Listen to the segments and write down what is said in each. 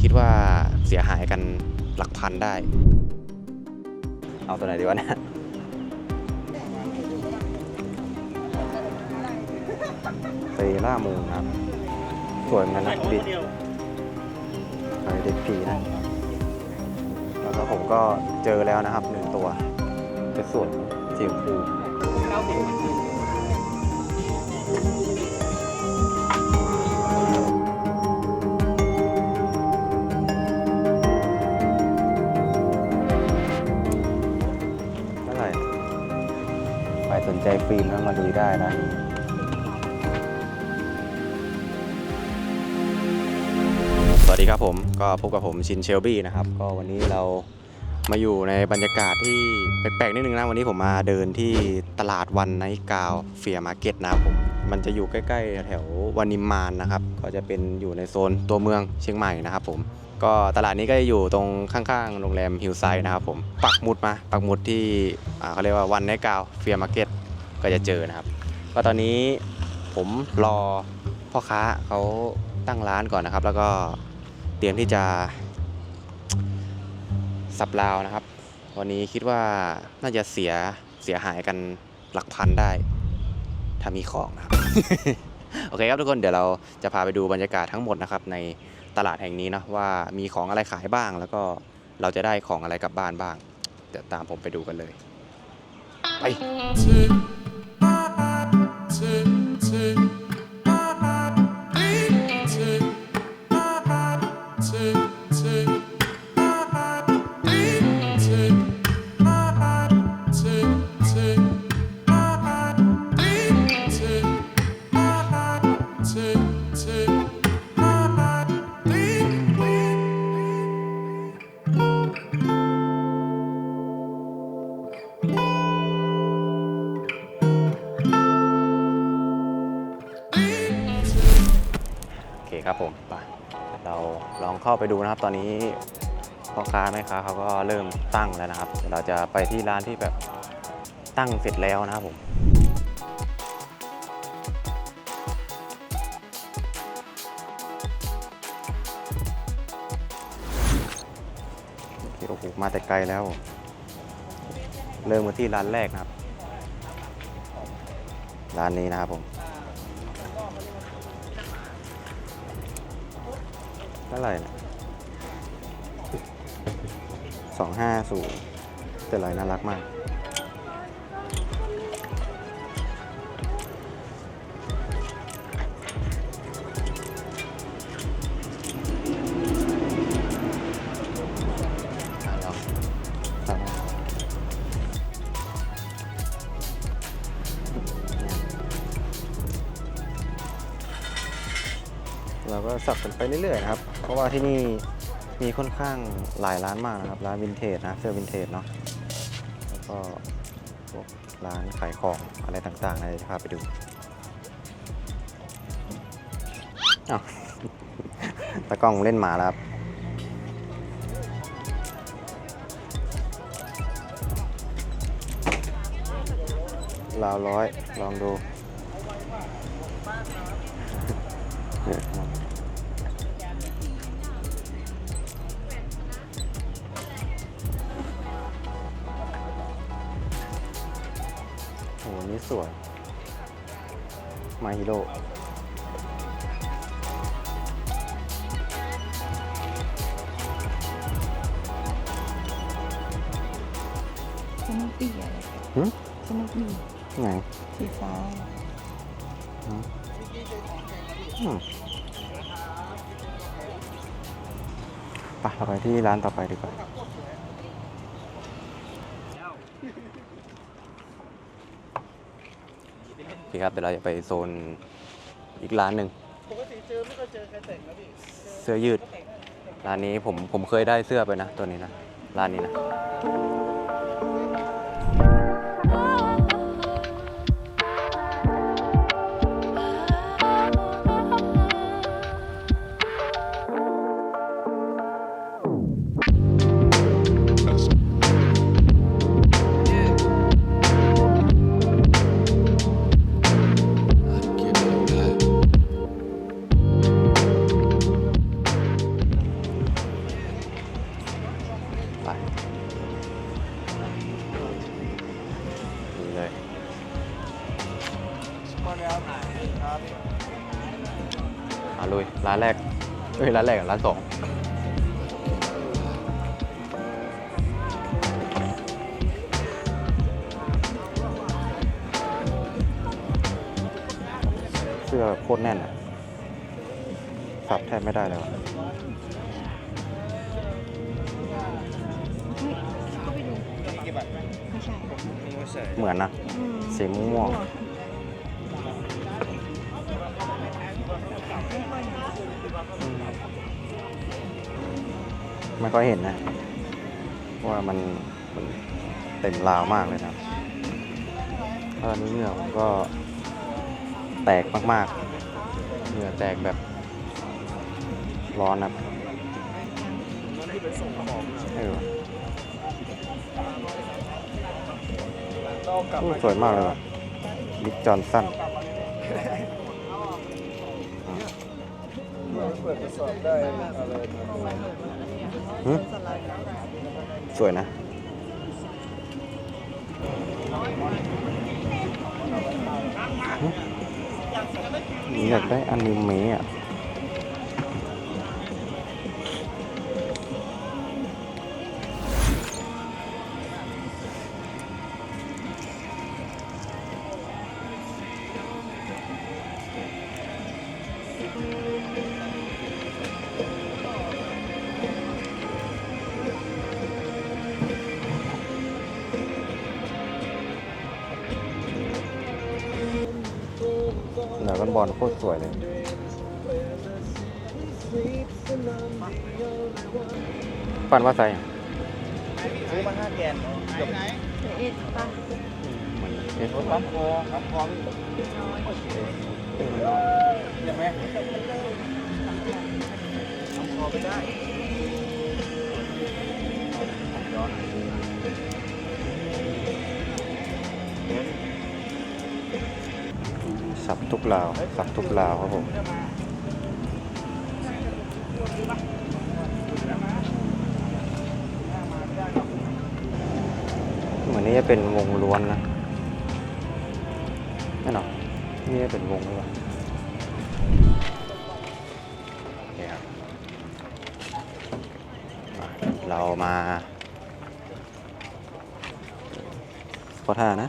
คิดว่าเสียหายกันหลักพันได้ เอาตัวไหนดีวะเนี่ยเซล่ามูนครับ สวยเหมือนกันนะดิไอเด็กผีนะ แล้วก็ผมก็เจอแล้วนะครับหนึ่งตัวเป็นส่วนสีชมพู ได้นะสวัสดีครับผมก็พบกับผมชินเชลบี้นะครับ ก็วันนี้เรามาอยู่ในบรรยากาศที่แปลกๆนิดนึงนะ วันนี้ผมมาเดินที่ตลาดวันไนกาวเฟียมาร์เก็ตนะครับผมมันจะอยู่ใกล้ๆ แถววานิมานนะครับ ก็จะเป็นอยู่ในโซนตัวเมืองเชียงใหม่นะครับผมก็ตลาดนี้ก็จะอยู่ตรงข้างๆโรงแรมฮิลไซด์นะครับผมปักหมุดมาปักหมุดที่เขาเรียกว่าวันไนกาวเฟียมาร์เก็ต ก็จะเจอนะครับ ก็ตอนนี้ผมรอพ่อค้าเขาตั้งร้านก่อนนะครับ แล้วก็เตรียมที่จะสับราวนะครับ วันนี้คิดว่าน่าจะเสียเสียหายกันหลักพันได้ถ้ามีของนะครับ โอเคครับทุกคนเดี๋ยวเราจะพาไปดูบรรยากาศทั้งหมดนะครับ ในตลาดแห่งนี้นะว่ามีของอะไรขายบ้าง แล้วก็เราจะได้ของอะไรกลับบ้านบ้างเดี๋ยวตามผมไปดูกันเลยไป โดูนะครับ ตอนนี้พ่อค้าแม่ค้าเขาก็เริ่มตั้งแล้วนะครับเดี๋ยวเราจะไปที่ร้านที่แบบตั้งเสร็จแล้วนะครับผมโอ้โหมาแต่ไกลแล้ว เริ่มมาที่ร้านแรกนะครับ ร้านนี้นะครับผมเท่าไหร่นะ สองห้าศูนย์แต่ลายน่ารักมาก เราก็สับกันไปเรื่อยๆนะครับ เพราะว่าที่นี่ มีค่อนข้างหลายร้านมากนะครับ ร้านวินเทจนะเสื้อวินเทจเนาะแล้วก็พวกร้านขายของอะไรต่างๆนะเดี๋ยวจะพาไปดูอ้าวตากล้องเล่นหมาแล้วครับราวร้อยลองดู สวยมาฮิโร่สนุกปี้อะไรหึสนุกปี้ไหนสีฟ้าอืมไปเราไปที่ร้านต่อไปดีกว่า โอเคครับเดี๋ยวเราจะไปโซนอีกร้านหนึ่งปกติเจอไม่เคยเจอใครแต่งนะพี่เสื้อยืด ร้านนี้ผมผมเคยได้เสื้อไปนะ ตัวนี้นะ ร้านนี้นะ ร้านแรกกับร้านสองเสื้อโคตรแน่นอะสับแทบไม่ได้เลยว่ะเฮ้ยเข้าไปดูกี่บาทไม่ใช่ไม่ใช่เหมือนนะอืมสีม่วง ไม่ค่อยเห็นนะ ว่ามันมันเต็มราวมากเลยนะถ้านี้เหงื่อผมก็แตกมากๆ เหงื่อแตกแบบร้อนนะเออสวยมากเลยบิ๊กจอนสัน เปิดทดสอบได้อะไรหึสวยนะ อยากได้อนิเมะอะ บอลโคตรสวยเลยปั่นว่าใส่ซื้อมาห้าแกนเกือบเอ็ดป่ะเอสรถปั๊มคอปั๊มคอใช่ไหมปั๊มคอไปได้สับ ทุกลาวสับทุกลาวครับผมเหมือนนี้จะเป็นวงล้วนนะไม่หรอนี่จะเป็นวงล้วนเคครับมาเรามาขอท่านะ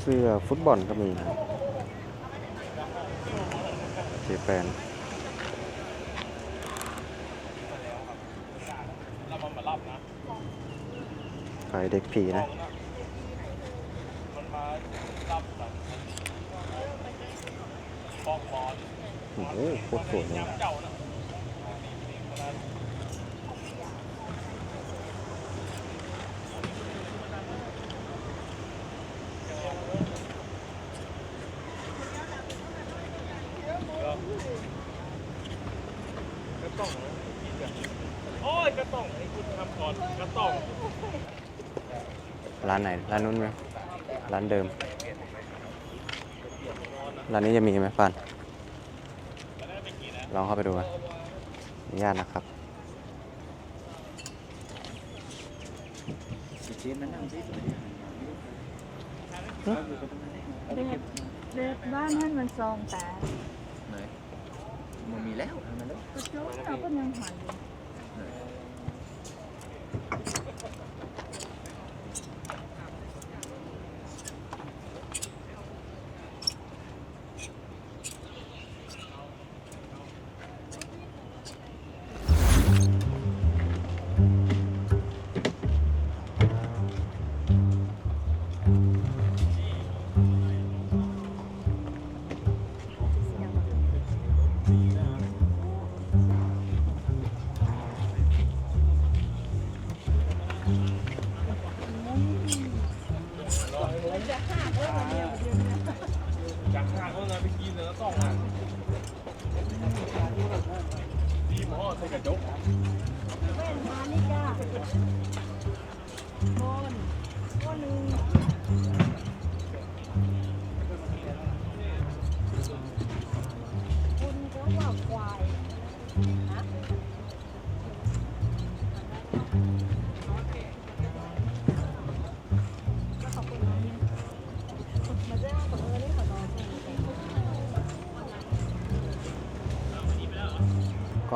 เสื้อ ฟุตบอลก็มีนะเจแปนขายเด็กผีนะโอ้โหโคตรสวยเลย ร้านไหน ร้านนู้นไหมร้านเดิม ร้านนี้จะมีไหมฟัน ลองเข้าไปดูนะอนุญาตนะครับเด็ดเด็ดบ้านท่านมันซองแต่มันมีแล้วมันแล้วกระจกเราก็ยังหายอยู่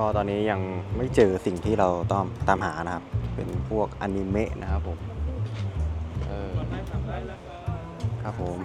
ก็ตอนนี้ยังไม่เจอสิ่งที่เราต้องตามหานะครับ เป็นพวกอนิเมะนะครับผม เออ ครับผม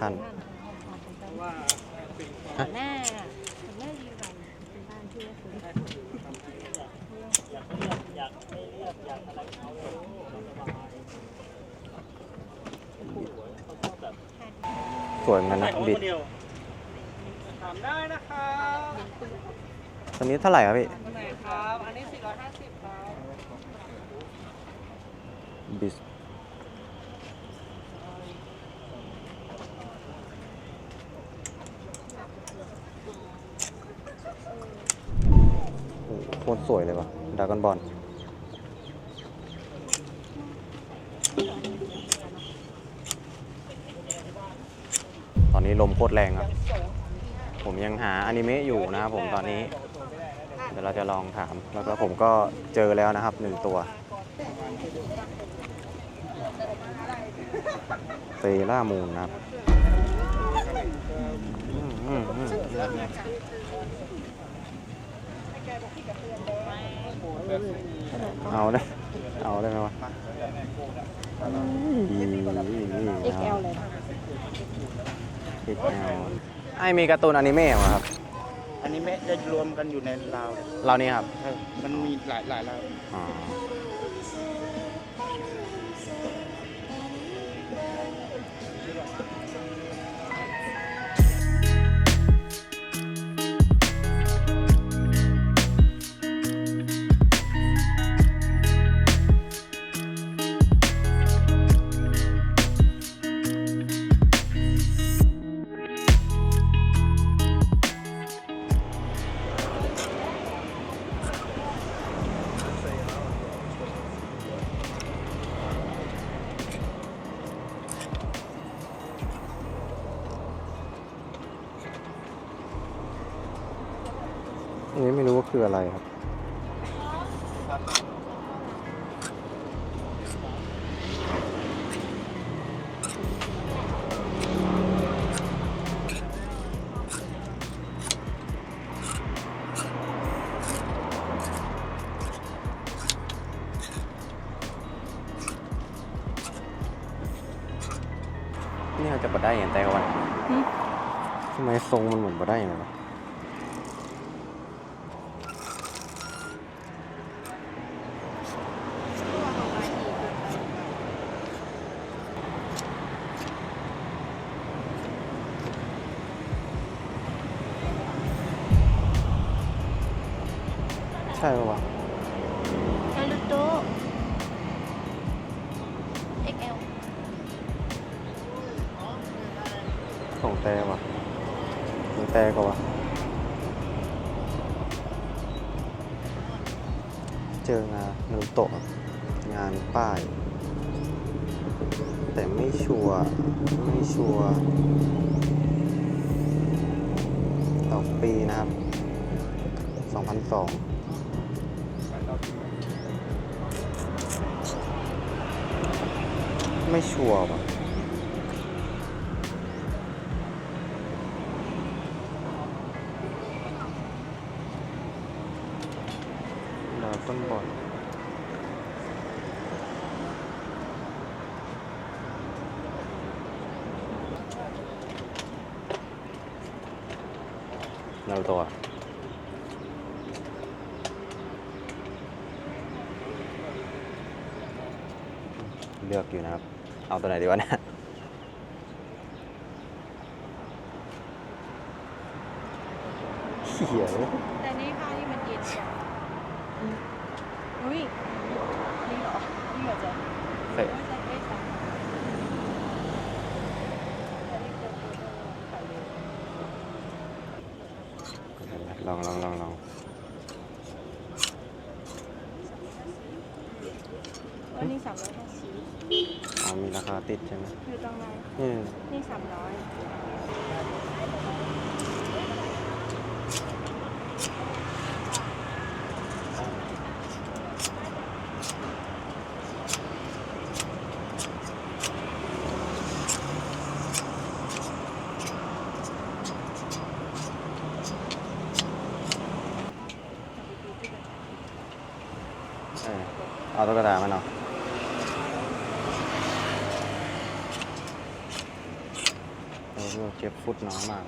รียบอยากไม่เรียบอยากอะไรเอาเลยสบายเขาชอบแบบสวยเหมือนกันใส่นะของบิดคนเดียวถามได้นะครับตอนนี้เท่าไหร่ครับพี่อันไหนครับ อันนี้ 450 ครับบิสโอ้โหโคตร สวยเลยว่ะดากอนบอลตอนนี้ลมโคตรแรงครับ ผมยังหาอนิเมะอยู่นะครับผมตอนนี้ เดี๋ยวเราจะลองถาม แล้วก็ผมก็เจอแล้วนะครับหนึ่งตัวเซรามูนนะครับ อืมอืมอืมเอาได้เอาได้ไหมวะเอ็กแอลเลย XL ไอมีการ์ตูนอนิเมะเหรอครับอันนี้ไม่จะรวมกันอยู่ในราวเรานี่ครับเออมันมีหลายหลายราวอ๋อ นี้ไม่รู้ว่าคืออะไรครับ แต่ว่ะของแต่ก็วะเจองานนูโตะงานป้าย แต่ไม่ชัวร์ไม่ชัวร์ต่อปีนะครับ 2002ไม่ชัวร์ว่ะ เลือกอยู่นะครับ เอาตัวไหนดีวะเนี่ยเขียว แต่นี่ค่ะที่มันเย็นกว่าอุ้ยนี่เหรอ นี่เหรอจ๊ะ ใส่ ไม่ใช่ไม่ใช่อันนี้เจอตัวเดิมขายเลย อันนี้สามร้อยห้าสิบ อ๋อมีราคาติดใช่ไหม อยู่ตรงไหน อืม นี่สามร้อย เออ เอาตุ๊กตามันเอาเออเก็บฟุตน้อยมาก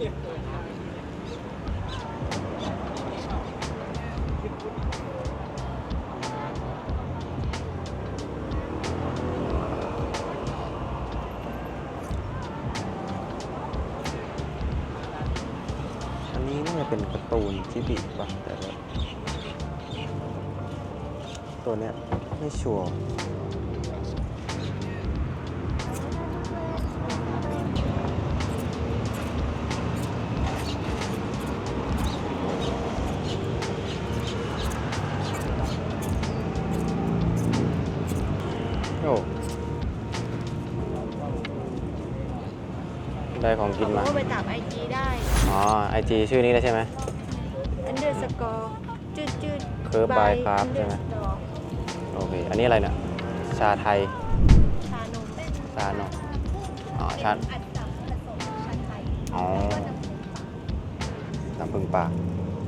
อันนี้น่าจะเป็นการ์ตูนจิบิป่ะแต่ตัวเนี้ยไม่ชัวร์ จีชื่อนี้เลยใช่ไหม อันเดอร์สกอร์จืดจืด Curve by Craft ใช่ไหม โอเค อันนี้อะไรเนี่ย ชาไทย ชานมชาเนาะอ๋อ ชา อัดจับผสมชาไทยอ๋อน้ำผึ้งป่า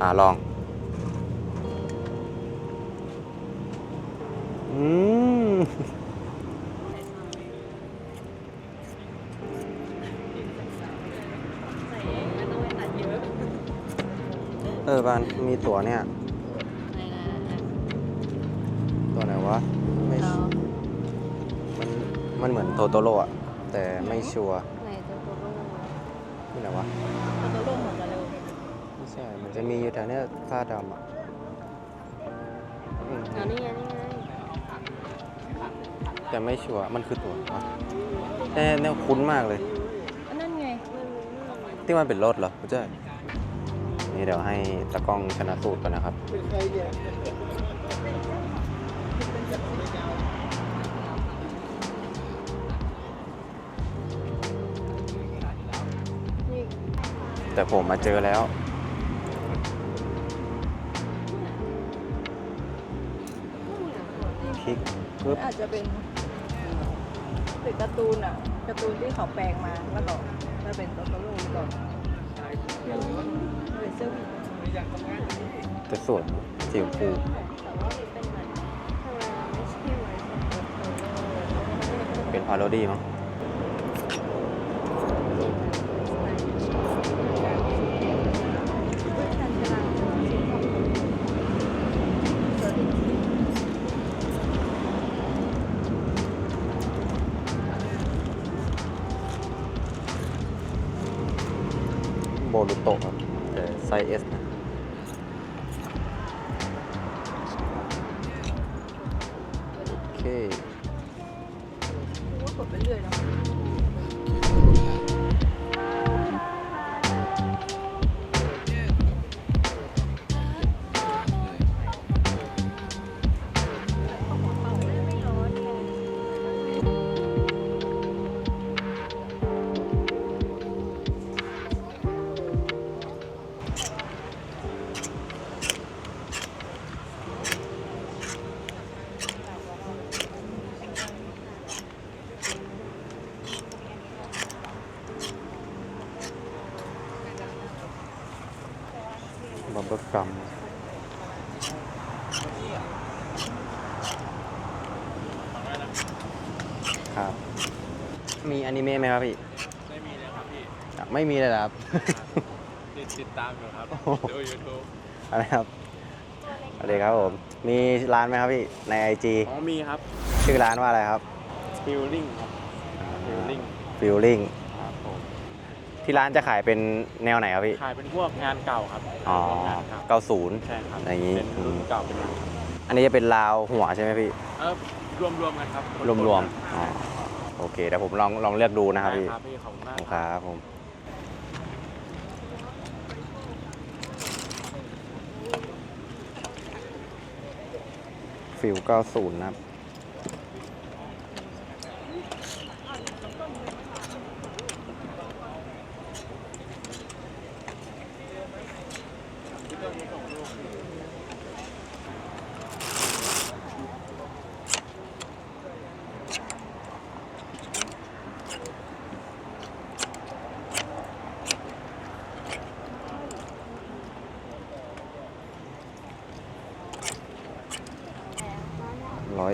อ่าลอง อืม บานมีตัวเนี่ยไหนนะตัวไหนวะไม่เรามันมันเหมือนโทโตโร่อะแต่ไม่ชัวร์ไหนตัวโตโร่ที่ไหนวะตัวโตโร่เหมือนกันเลยไม่ใช่มันจะมีอยู่แถวเนี้ยผ้าดำอะอืมอ๋อนี่ไงนี่ไงแต่ไม่ชัวร์มันคือตัววะแต่แนวคุ้นมากเลย อันนั่นไงที่มันเป็นรถเหรอไม่ใช่ นี่เดี๋ยวให้ตากล้องชนะสูตรก่อนนะครับ แต่ผมมาเจอแล้ว คลิกปึ๊บอาจจะเป็นเป็นการ์ตูนอะการ์ตูนที่เขาแปลงมาแล้วก็มาเป็นโตโตโร่ก่อน เป็นเสื้อวินจะสวยสีชมพูแต่ว่าเป็นเหมือนทำไมไม่ใช่ไว้ของโตโตโร่เป็นพาโรดี้มั้ง แต่ไซส์ S นะโอเคว่ากดไปเรื่อยเนาะ ไม่มีเลยเหรอครับ ติดตามอยู่ครับดูยูทูบอะไรครับสวัสดีครับผม มีร้านไหมครับพี่ในไอจีอ๋อมีครับชื่อร้านว่าอะไรครับฟิลลิ่งครับฟิลลิ่งฟิลลิ่งครับผมที่ร้านจะขายเป็นแนวไหนครับพี่ขายเป็นพวกงานเก่าครับอ๋องานครับ90ใช่ครับอย่างงี้เป็นรุ่นเก่าเป็นรุ่นอันนี้จะเป็นราวหัวใช่ไหมพี่ เออรวมรวมๆกันครับรวมๆอ๋อโอเคเดี๋ยวผมลองลองเลือกดูนะครับใช่พี่ ครับพี่ขอบคุณขมาอบกคุณครับผม ฟิล90นะครับ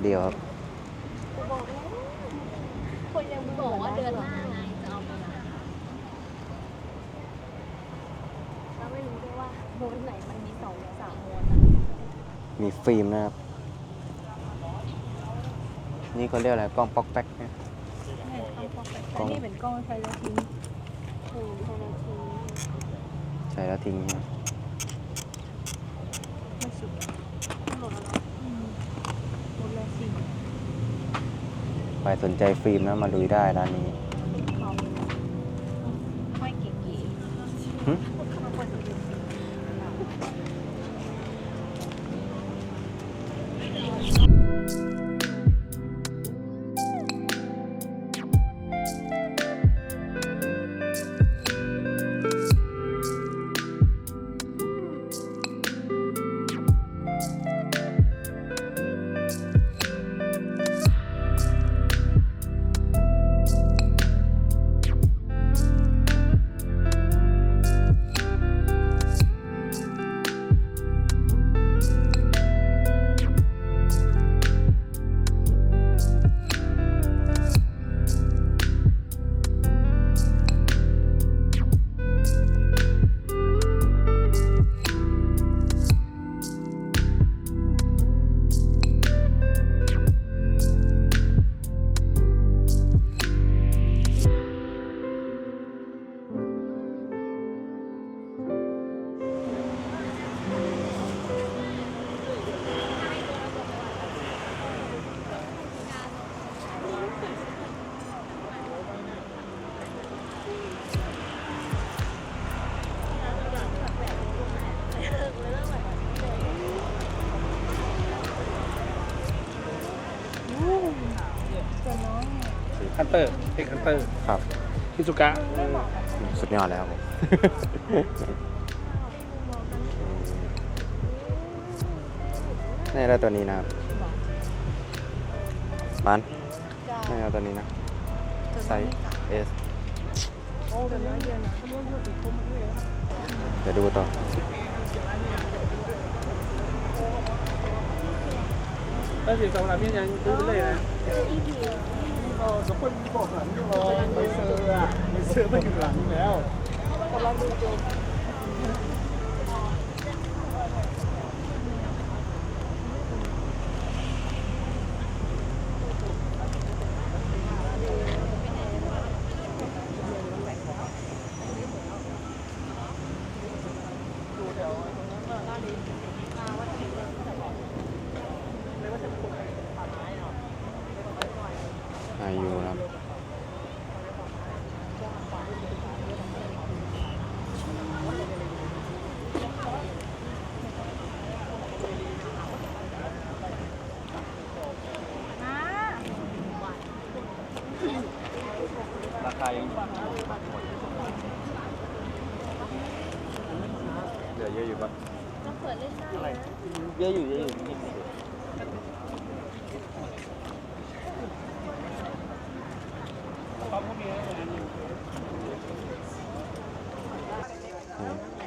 ดียวครับคนยังบอกว่าเดือนหน้าไงจะเอาไปไหนเราไม่รู้ด้วยว่าโมนไหนมันมีสองหรือสามโมนอะมีฟิล์มนะครับ นี่เขาเรียกอะไรกล้องป๊อกแป๊กเนี่ยแต่นี่เป็นกล้องไฟแล้วทิ้งโอ้ไฟแล้วทิ้งใช้แล้วทิ้งใช่ไหมไม่สุดไม่หมดแล้วเนอะอืมหมดแล้วสิ ใครสนใจฟิล์มนะมาลุยได้ร้านนี้ เตอร์เอกคันเตอร์ครับพิซุกะสุดยอดแล้วผม นี่ได้ตัวนี้นะครับมันนี่เอาตัวนี้นะไซส์ S เดี๋ยวดูต่อถ้าสิบสองลำนี่ยังซื้อไปเลยนะ เออสองคนบอกหลังอยู่รอไปเซอร์อะไปเซอร์ไปอยู่หลังแล้วอา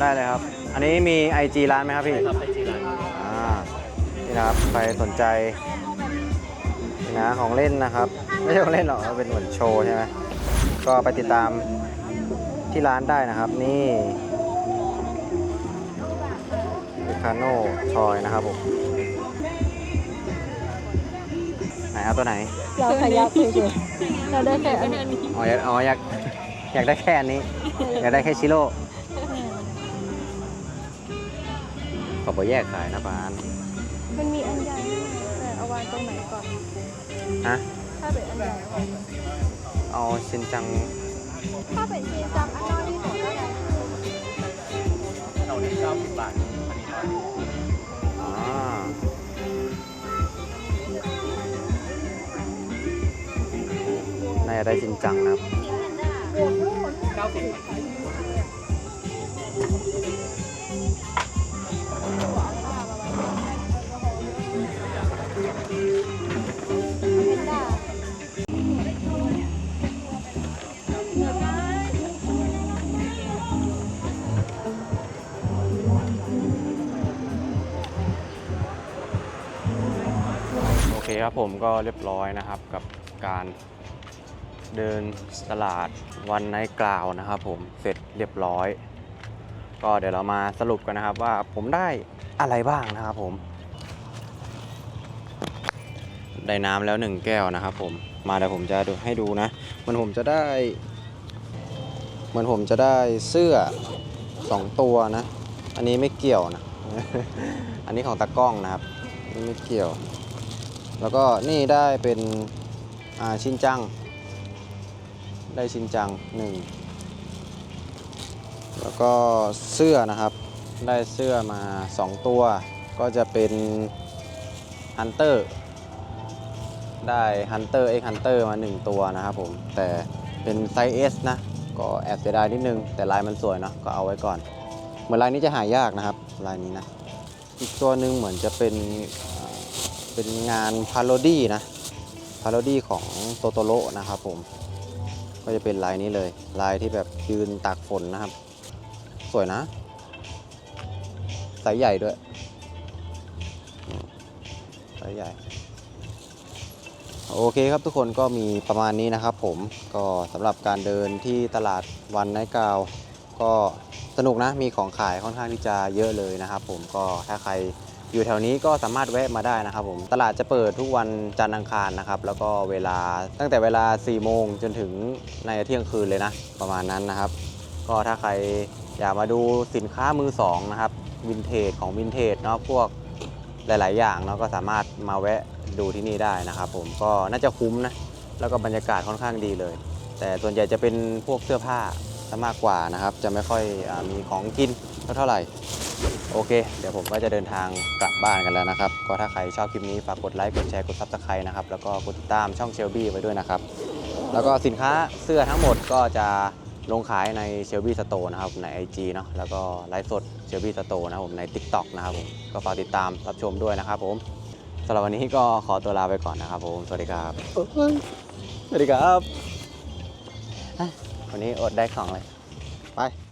ได้เลยครับ อันนี้มี IG ร้านไหมครับพี่ ครับไอจีร้านอ่า นี่นะครับ ใครสนใจนี่นะของเล่นนะครับ ไม่ใช่ของเล่นหรอกเป็นเหมือนโชว์ใช่ไหมก็ไปติดตามที่ร้านได้นะครับ นี่คาโน่ทอยนะครับผม ไหนเอาตัวไหน เราขยับเฉยๆเราได้แค่อันนี้อ๋ออยากอ๋ออยากอยากได้แค่อันนี้ อยากได้แค่ชิโร่ ขอไปแยกขายนะปานมันมีอันใหญ่แต่เอาวางตรงไหนก่อน ฮะ ถ้าเป็นอันใหญ่เอาชินจัง ถ้าเป็นชีจังอันนอกที่ของอะไรเท่านี้เก้าสิบบาทอันนี้ร้อยอ่าน่าจะได้ชินจังนะครับเก้าสิบ เคครับผมก็เรียบร้อยนะครับกับการเดินตลาดวันไนกล่าวนะครับผมเสร็จเรียบร้อย ก็เดี๋ยวเรามาสรุปกันนะครับว่าผมได้อะไรบ้างนะครับผม ได้น้ำแล้วหนึ่งแก้วนะครับผมมาเดี๋ยวผมจะดูให้ดูนะเหมันผมจะได้เหมือนผมจะได้เสื้อสองตัวนะ อันนี้ไม่เกี่ยวนะ อันนี้ของตากล้องนะครับ ไม่เกี่ยว แล้วก็นี่ได้เป็นชินจัง ได้ชินจังหนึ่งแล้วก็เสื้อนะครับ ได้เสื้อมา 2 ตัว ก็จะเป็นฮันเตอร์ได้ฮันเตอร์เอ็กฮันเตอร์มา 1 ตัวนะครับผม แต่เป็นไซส์ S นะ ก็แอบเสียดายนิดนึง แต่ลายมันสวยเนาะก็เอาไว้ก่อน เหมือนลายนี้จะหายากนะครับ ลายนี้นะ อีกตัวหนึ่งเหมือนจะเป็น เป็นงานพาโรดี้นะพาโรดี้ของโตโตโรนะครับผม ก็จะเป็นลายนี้เลย ลายที่แบบยืนตากฝนนะครับ สวยนะไซส์ใหญ่ด้วยอืมไซส์ใหญ่โอเคครับทุกคนก็มีประมาณนี้นะครับผมก็สำหรับการเดินที่ตลาดวันไนกาว ก็สนุกนะมีของขายค่อนข้างที่จะเยอะเลยนะครับผมก็ถ้าใคร อยู่แถวนี้ก็สามารถแวะมาได้นะครับผมตลาดจะเปิดทุกวันจันทร์อังคารนะครับแล้วก็เวลาตั้งแต่เวลา 4 โมงจนถึงในเที่ยงคืนเลยนะ ประมาณนั้นนะครับ ก็ถ้าใครอยากมาดูสินค้ามือสองนะครับวินเทจของวินเทจเนาะพวกหลาย ๆ อย่างเนาะก็สามารถมาแวะดูที่นี่ได้นะครับผมก็น่าจะคุ้มนะแล้วก็บรรยากาศค่อนข้างดีเลย แต่ส่วนใหญ่จะเป็นพวกเสื้อผ้าซะมากกว่านะครับ จะไม่ค่อยอมีของกิน เท่าไหร่ โอเค เดี๋ยวผมก็จะเดินทางกลับบ้านกันแล้วนะครับ ก็ถ้าใครชอบคลิปนี้ฝากกดไลค์ กดแชร์ กดซับสไครต์นะครับ แล้วก็กดติดตามช่องเชลบี้ไว้ด้วยนะครับ แล้วก็สินค้าเสื้อทั้งหมดก็จะลงขายในเชลบี้สโตร์นะครับ ใน IG เนาะ แล้วก็ไลฟ์สดเชลบี้สโตร์นะครับผม ใน TikTok นะครับผม ก็ฝากติดตามรับชมด้วยนะครับผมสำหรับวันนี้ก็ขอตัวลาไปก่อนนะครับผม สวัสดีครับ สวัสดีครับอะวันนี้อดได้ของเลย ไป